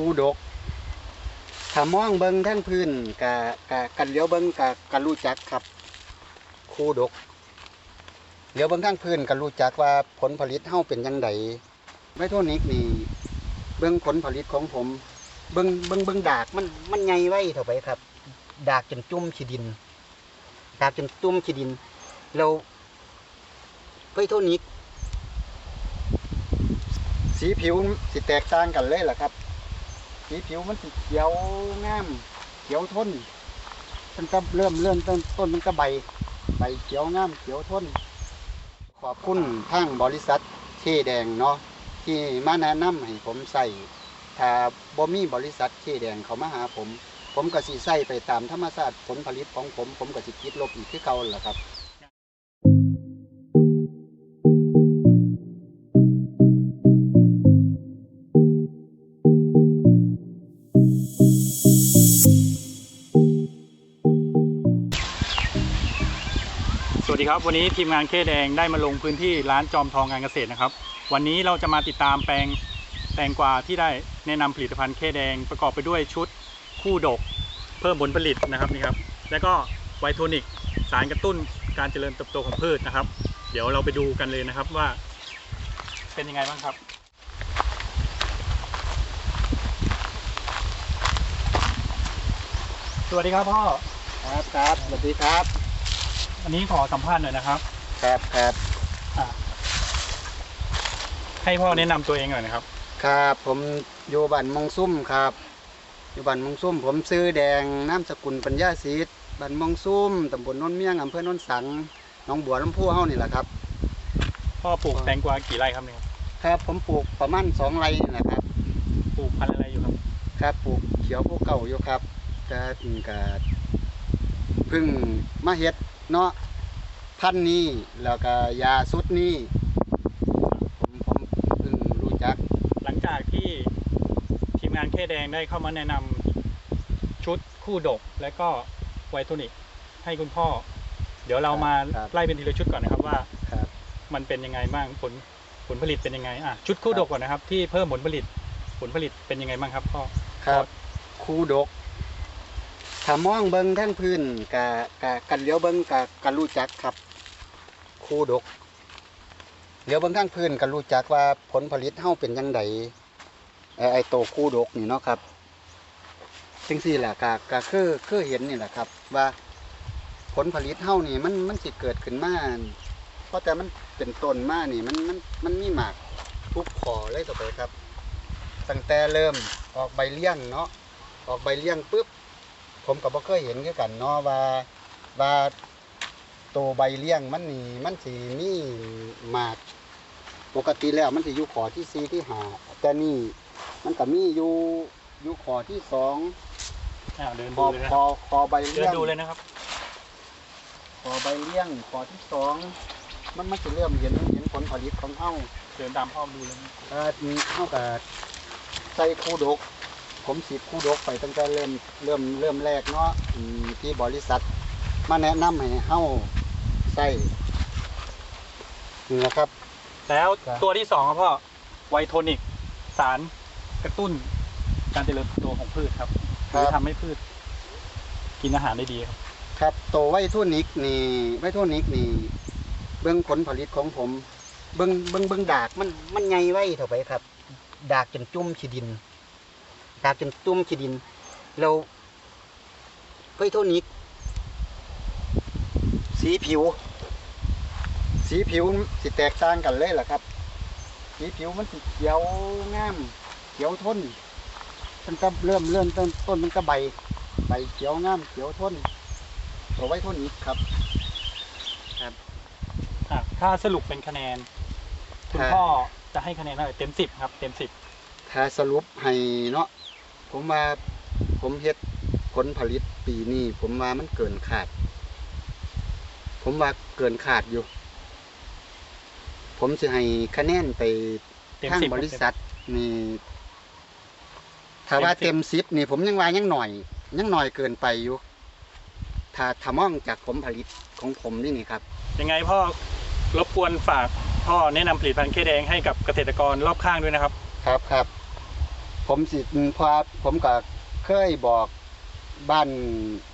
คูดกถ้ามองเบิ่งทั้งพื้นกะกะกันเลี้ยวเบิ่งกะกะรู้จักครับ คูดกเลี้ยวเบิ่งทั้งพื้นก็รู้จักว่าผลผลิตเฮาเป็นจังไดไวโทนิกนี่เบิ่งผลผลิตของผม เบิ่งเบิ่งเบิ่งดากมันมันใหญ่ไว้เท่าไปครับ ดากจนจุ่มขี้ดิน ดากจนจุ่มขี้ดินแล้วไวโทนิกสีผิวสิแตกต่างกันเลยล่ะครับ สีผิวมันสิเขียวงาม เขียวทนมันก็เริ่มเริ่มต้นต้นมันก็ใบ ใบเขียวงามเขียวทน ขอบคุณทางบริษัทเคแดงเนาะที่มาแนะนำให้ผมใส่ถ้าบ่มีบริษัทเคแดงเขามาหาผม ผมก็สิใส่ไปตามธรรมชาติผลผลิตของผม ผมก็สิคิดลบอีกคือเก่าแหละครับ สวัสดีครับ วันนี้ทีมงานเคแดงได้มาลงพื้นที่ร้านจอมทองการเกษตรนะครับ วันนี้เราจะมาติดตามแปลงแตงกวาที่ได้แนะนำผลิตภัณฑ์เคแดงประกอบไปด้วยชุดคู่ดก เพิ่มผลผลิตนะครับนี่ครับแล้วก็ไวโทนิกสารกระตุ้นการเจริญเติบโตของพืชนะครับ เดี๋ยวเราไปดูกันเลยนะครับว่า เป็นยังไงบ้างครับสวัสดีครับพ่อครับครับสวัสดีครับ อันนี้ขอสัมภาษณ์หน่อยนะครับครับครับอะให้พ่อแนะนำตัวเองหน่อยนะครับ ครับผมอยู่บ้านมงซุ่มครับ อยู่บ้านมงซุ่ม ผมซื้อแดงนามสกุลปัญญาศรีบ้านมงซุ่มตำบลโนนเมียงอำเภอโนนสังหนองบัวลำพูเฮานี่แหละครับ พ่อปลูกแตงกวากี่ไร่ครับเนี่ยครับครับ ผมปลูกประมาณสองไร่นี่แหละครับ ปลูกพันธุ์อะไรอยู่ครับ ครับปลูกเขียวผู้เก่าอยู่ครับจะถึงกับเพึ่งมาเฮ็ด เนาะพันธุ์นี้แล้วก็ยาสุดนี้ผมผมเพิ่งรู้จัก หลังจากที่ทีมงานเคแดงได้เข้ามาแนะนำชุดคู่ดกและก็ไวโทนิกให้คุณพ่อ เดี๋ยวเรามาครับ ไล่เป็นทีละชุดก่อนนะครับว่า ครับ มันเป็นยังไงบ้างผลผลผลิตเป็นยังไงอะชุดคู่ดกก่อนนะครับ ที่เพิ่มผลผลิตผลผลิตเป็นยังไงบ้างครับพ่อ ครับ คูดก ถ้ามองเบิ่งทั้งพื้นกะกะกันเลี้ยวเบิ่งกะกะรู้จักครับ คูดกเลี้ยวเบิ่งทั้งพื้นก็รู้จักว่าผลผลิตเฮาเป็นจังไดไอไอ้โตคูดกนี่เนาะครับจังซี่แหละกะกะคือคือเห็นนี่แหละครับ ว่าผลผลิตเฮานี่มันมันสิเกิดขึ้นมาเพราะแต่มันเป็นต้นมานี่มันมันมันมีหมากทุกขอเลยต่อไปครับตั้งแต่เริ่มออกใบเลี้ยงเนาะออกใบเลี้ยงปุ๊บ ผมก็บ่เคยเห็นคือกันเนาะว่าว่าตัวใบเลี้ยงมันนี่มันสิมีหมากปกติแล้วมันสิอยู่ขอที่สี่ที่ห้าแต่นี่มันก็มีอยู่อยู่ขอที่สองอ่าเดินขดูอเลยนะขอขอใบเดิเลี้นยงดูเลยนะครับขอใบเลี้ยงขอที่สองมันมันจะเริ่มเห็นเห็นผลผลิตของเฮา เดินตามพ่อดูเลยนะ เอ่อเท่ากับใส่คู่ดก ผมสีดคู่ดกไปตั้งแต่เริ่มเริ่มเริ่มแรกเนาะอืมที่บริษัท มาแนะนำให้เฮาใส่นี่แหละครับ แล้วครับ ตัวที่สองครับพ่อไวโทนิก สารกระตุ้น การเจริญเติบโตของพืชครับคคือรับทำให้พืช กินอาหารได้ดีครับครับตัวไวทุนิกนี่ไวทุนิกนี่เบื้องผลผลิตของผม เบื้องเบื้องเบื้องดากมันมันใหญ่ไว้เท่าไปครับ ดากจนจุ่มขี้ดิน ดากจนจุ่มขี้ดินแล้วไวทุนิกสีผิว สีผิวสิแตกต่างกันเลยล่ะครับ สีผิวมันสิเขียวงาม เขียวทนมันก็เริ่มเริ่มต้นต้นมันก็ใบ ใบเขียวงามเขียวทนตัวไว้ทนอีกครับอะถ้าสรุปเป็นคะแนน คุณครับพ่อจะให้คะแนนเท่าไหร่เต็มสิบครับ เต็มสิบ ถ้าสรุปให้เนาะผมว่าผมเฮ็ดผลผลิตปีนี้ผมว่ามันเกินขาด ผมว่าเกินขาดอยู่ ผมจะให้คะแนนไปเต็มทางสิบบริษัทนี่ถ้าว่าเต็มสิบนี่ผมยังว่ายังหน่อย ยังหน่อยเกินไปอยู่ ถ้าถ้ามองจากผลผลิตของผมนี่นี่ครับ ยังไงพ่อรบกวนฝากพ่อแนะนำผลิตภัณฑ์เคแดงให้กับเกษตรกรรอบข้างด้วยนะครับ ครับครับ ผมสิพอผมก็เคยบอกบ้าน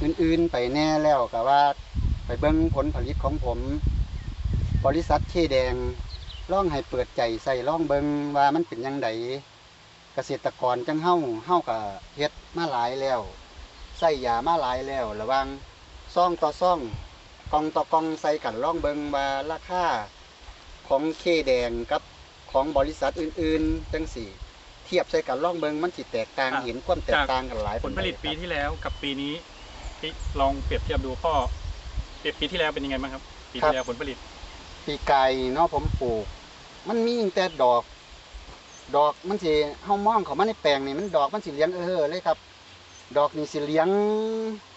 อื่นๆไปแน่แล้วก็ว่า ไปเบิ่งผลผลิตของผม บริษัทเคแดงล่องให้เปิดใจใส่ล่องเบิงว่ามันเป็นยังไงเกษตรกรจังเฮ้าเฮ้าก็เฮ็ดมาหลายแล้วใส่ยามาหลายแล้วระวังซ่องต่อซ่องกองต่อกองใส่กันล่องเบิงว่าราคาของเคแดงกับของบริษัทอื่นๆจังสี่ ทียบใส่กันล่องเบิงมันสิแตกต่างอะเห็นความแตกต่างกันหลายผลผลิตปานใดปีครับที่แล้วกับปีนี้ที่ลองเปรียบเทียบดูพ่อเปรียบปีที่แล้วเป็นยังไงบ้างครับ ปีที่แล้วผลผลิต ปีกายเนาะผมปลูก มันมีตั้งแต่ดอก ดอกมันสิเฮามองเขามาในแปลงนี่มันดอกมันสิเลี้ยงเออเฮ้อเลยครับ ดอกนี่สิเลี้ยง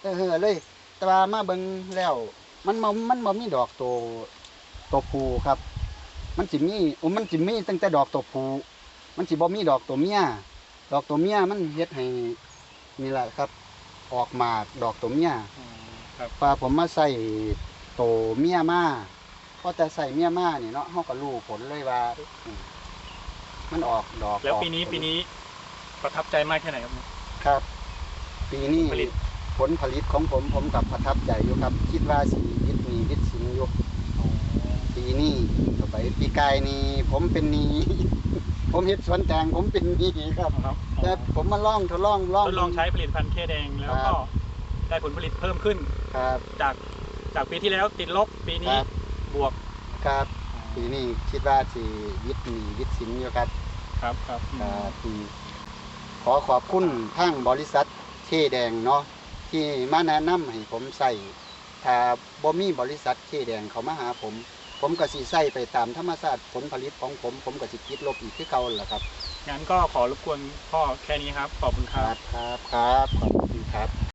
เออเฮ้อเลย แต่ว่ามาเบิ่งแล้ว มันบ่มันบ่มีดอกโตโตผูครับ มันสิมีโอ้มันสิมีตั้งแต่ดอกโตผู มันสิบ่มีดอกตัวเมียดอกตัวเมียมันเฮ็ดให้นี่แหละครับ ออกหมากดอกตัวเมียครับปลาผมมาใส่โตเมียมาพอแต่ใส่เมียมานี่เนาะเฮาก็รู้ผลเลยว่าอืมมันออกดอกแล้วออกปีนี้ผลปีนี้ประทับใจมากแค่ไหนครับ ครับ ปีนี้ผลผลิตผลผลิตของผมผมกับประทับใจอยู่ครับ คิดว่าสีวิตมีวิตสินอยู่ปีนี้ต่อไปปีกายนี่ผมเป็นหนี้ ผมเฮ็ดสวนแตงผมเป็นหนี้ครับครับแต่ผมมาลองทดลองลอง ทดลองใช้ผลิตภัณฑ์เคแดงแล้วครัก็บ ได้ผลผลิตเพิ่มขึ้น ครับจากจากปีที่แล้วติดลบปีคนี้รับบวกครับปีนี้คิดว่าสิวิตมีวิตสินอยู่ครับครับครับอืมครับอืมขอขอบคุณทางบริษัทเคแดงเนาะที่มาแนะนำให้ผมใส่ถ้าบ่มีบริษัทเคแดงเขามาหาผม ผมก็สิใส่ไปตามธรรมชาติผลผลิตของผม ผมก็สิคิดลบอีกคือเก่าแหละครับ งั้นก็ขอรบกวนพ่อแค่นี้ครับ ขอบคุณคครัรับ บครับครับขอบคุณครับ